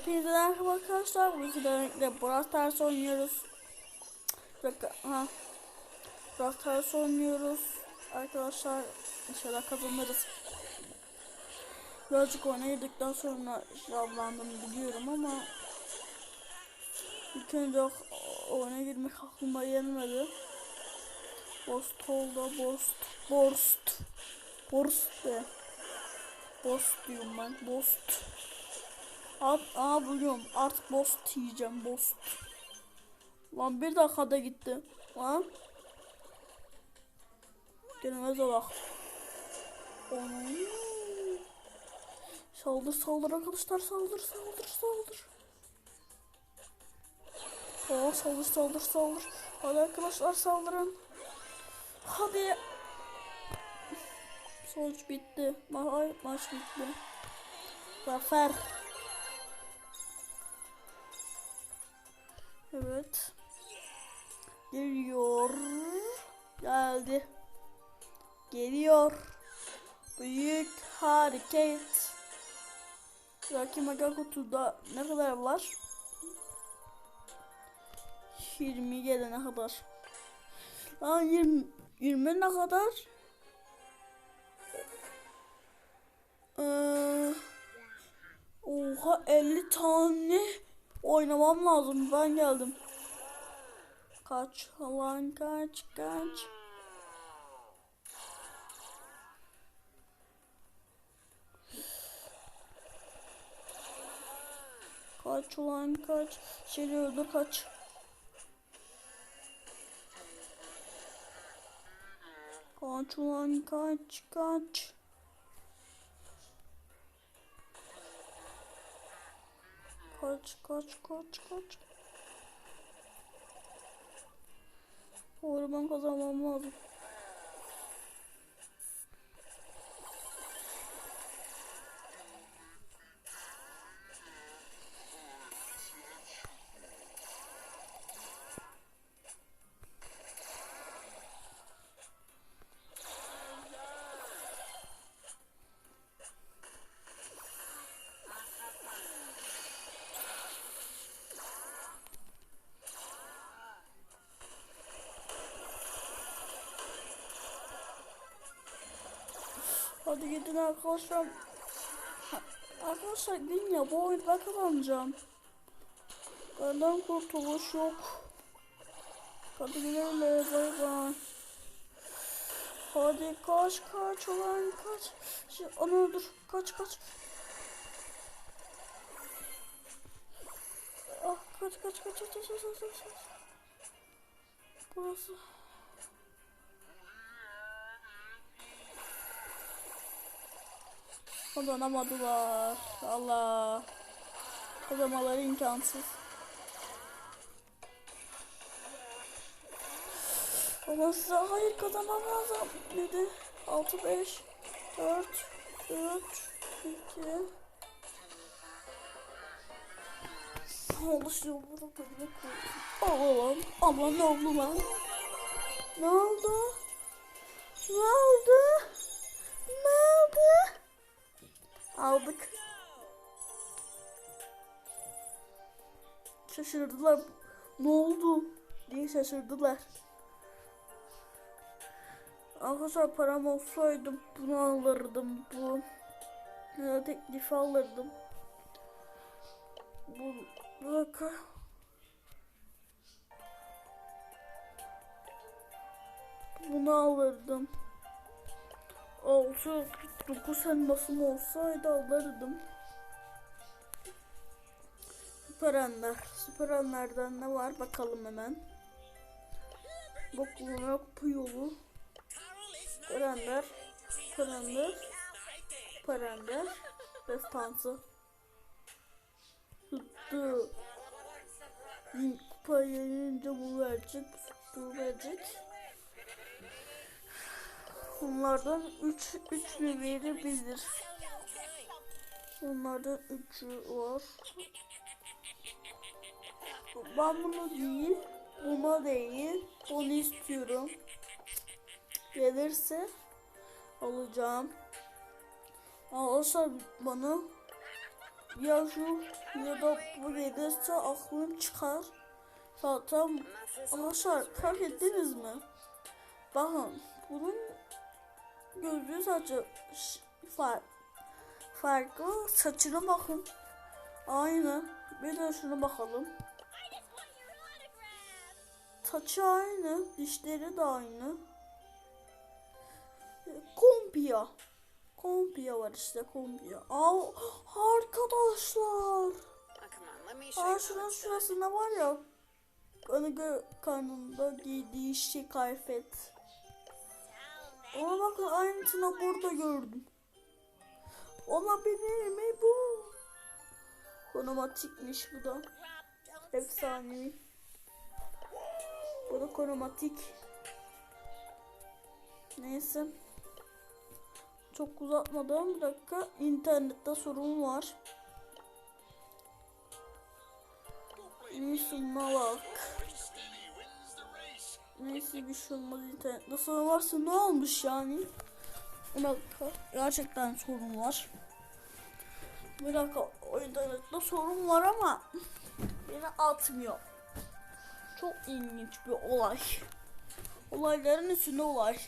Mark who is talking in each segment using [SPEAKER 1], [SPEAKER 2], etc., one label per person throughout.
[SPEAKER 1] Hepinize merhaba arkadaşlar. Bu videoda Brawl Stars oynuyoruz. Dakika. Ha. Brawl Stars oynuyoruz. Arkadaşlar inşallah kazanırız. Birazcık oyuna girdikten sonra şavlandım biliyorum ama ilk önce oyuna girmek aklıma gelmedi. Bost oldu. Bost. Borst. Borst de. Bost diyorum ben. Bost. At, aa buluyorum. Artık boss yiyeceğim. Boss. Lan bir dakikada gitti. Lan. Gelmez o bak. Onu. Saldır saldır arkadaşlar saldır saldır saldır. Aa saldır saldır saldır. Hadi arkadaşlar saldırın. Hadi. Sonuç bitti. Ma maç bitti. Zafer. Evet. Geliyor. Geldi. Geliyor. Büyük hareket. Rocky Maga kutuda ne kadar var? 20 gelene kadar. Lan 20, 20 ne kadar? Ee, oha 50 tane oynamam lazım. Ben geldim. Kaç lan kaç kaç. Kaç ulan kaç. Seni öldür kaç. Kaç ulan kaç kaç. Kaç kaç kaç kaç. Ben kazanmam lazım. vardı gidin arkadaşlar. Arkadaşlar gidin ya bu oyun ben kazanacağım. Benden kurtuluş yok. Hadi gidelim bay bay. Hadi kaç kaç olan kaç. Şey, ana dur kaç kaç. Ah kaç kaç kaç kaç kaç kaç kaç. Burası. Kazanamadılar. Allah. Kazanmaları imkansız. Ama size hayır kazanmam lazım. 7, 6, 5, 4, 3, 2. Alışıyorum bunu böyle koyayım. Aman aman ne oldu lan? Ne oldu? Ne oldu? Ne oldu? Aldık. Şaşırdılar. Ne oldu? diye şaşırdılar. Arkadaşlar param olsaydı bunu alırdım. Bu ya teklifi alırdım. Bu dakika. Bunu alırdım. 6 49 elmasım olsaydı alırdım. Süper anlar. Süper anlardan ne var bakalım hemen. Bokluna puyolu. Paranlar. Paranlar. Paranlar. Destansı. Hıttı. Link paylayınca bu verecek. Bu verecek. Bunlardan 3 3 seviyeli bilir. Bunlardan 3'ü var. Ben bunu değil, buna değil, onu istiyorum. Gelirse alacağım. Arkadaşlar bana ya şu ya da bu gelirse aklım çıkar. Zaten arkadaşlar fark ettiniz mi? Bakın bunun gözlüğü saçı far, farklı saçına bakın. Aynı. Bir de şuna bakalım. Saçı aynı, dişleri de aynı. Kompiya. Kompiya var işte kompiya. Aa, arkadaşlar. Aa şuranın şurasında var ya. Gö karnında giydiği şey kıyafet. Ona bakın aynısını burada gördüm. Olabilir mi bu? Konomatikmiş bu da. Efsanevi. Bu da konomatik. Neyse. Çok uzatmadan bir dakika. İnternette sorun var. Neyse bak. Neyse bir şey olmaz internette sorun varsa ne olmuş yani? Bir dakika. Gerçekten sorun var. Bir dakika internette sorun var ama beni atmıyor. Çok ilginç bir olay. Olayların üstünde olay.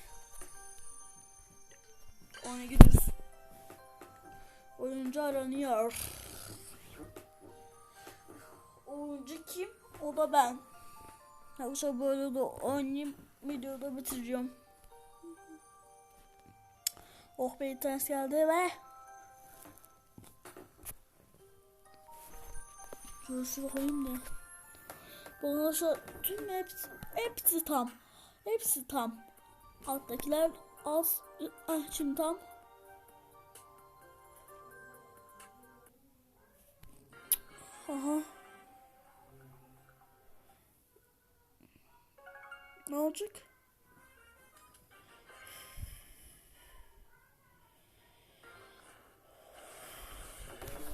[SPEAKER 1] Ona gidiyoruz. Oyuncu aranıyor. Oyuncu kim? O da ben. Yoksa böyle de oynayayım videoda bitireceğim. Oh be internet geldi be. Şurası bakayım da. Bana şu tüm hepsi, hepsi tam. Hepsi tam. Alttakiler az. Ah şimdi tam. Aha. Ne olacak?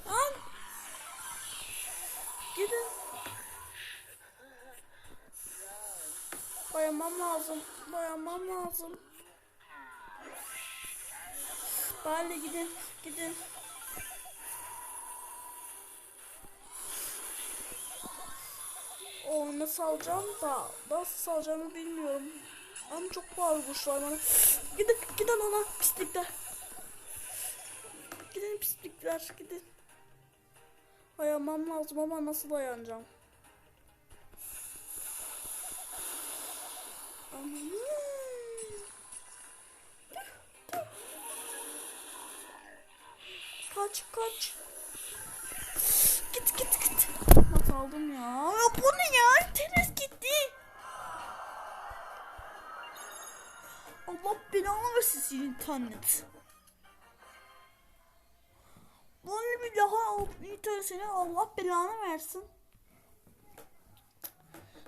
[SPEAKER 1] An! Gidin. Boyamam lazım. Boyamam lazım. Bari gidin. Gidin. O nasıl alacağım da nasıl alacağımı bilmiyorum. Ama çok bağırmışlar bana. Gidin gidin ona pislikler. Gidin pislikler gidin. Dayanmam lazım ama nasıl dayanacağım? Kaç kaç. Git git git. Aldım ya? Ya bu ne ya? Teres gitti. Allah belanı versin senin internet. Vallahi bir daha internet seni Allah belanı versin.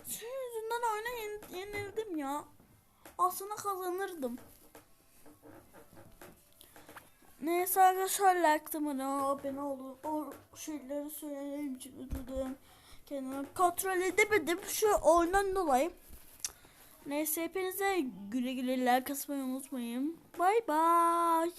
[SPEAKER 1] Senin yüzünden oyuna yen- yenildim ya. Aslında kazanırdım. Neyse arkadaşlar like bana abone olun. O şeyleri söylediğim için özür dilerim. Kendimi kontrol edemedim şu oyundan dolayı. Neyse hepinize güle güle like atmayı unutmayın. Bay bay.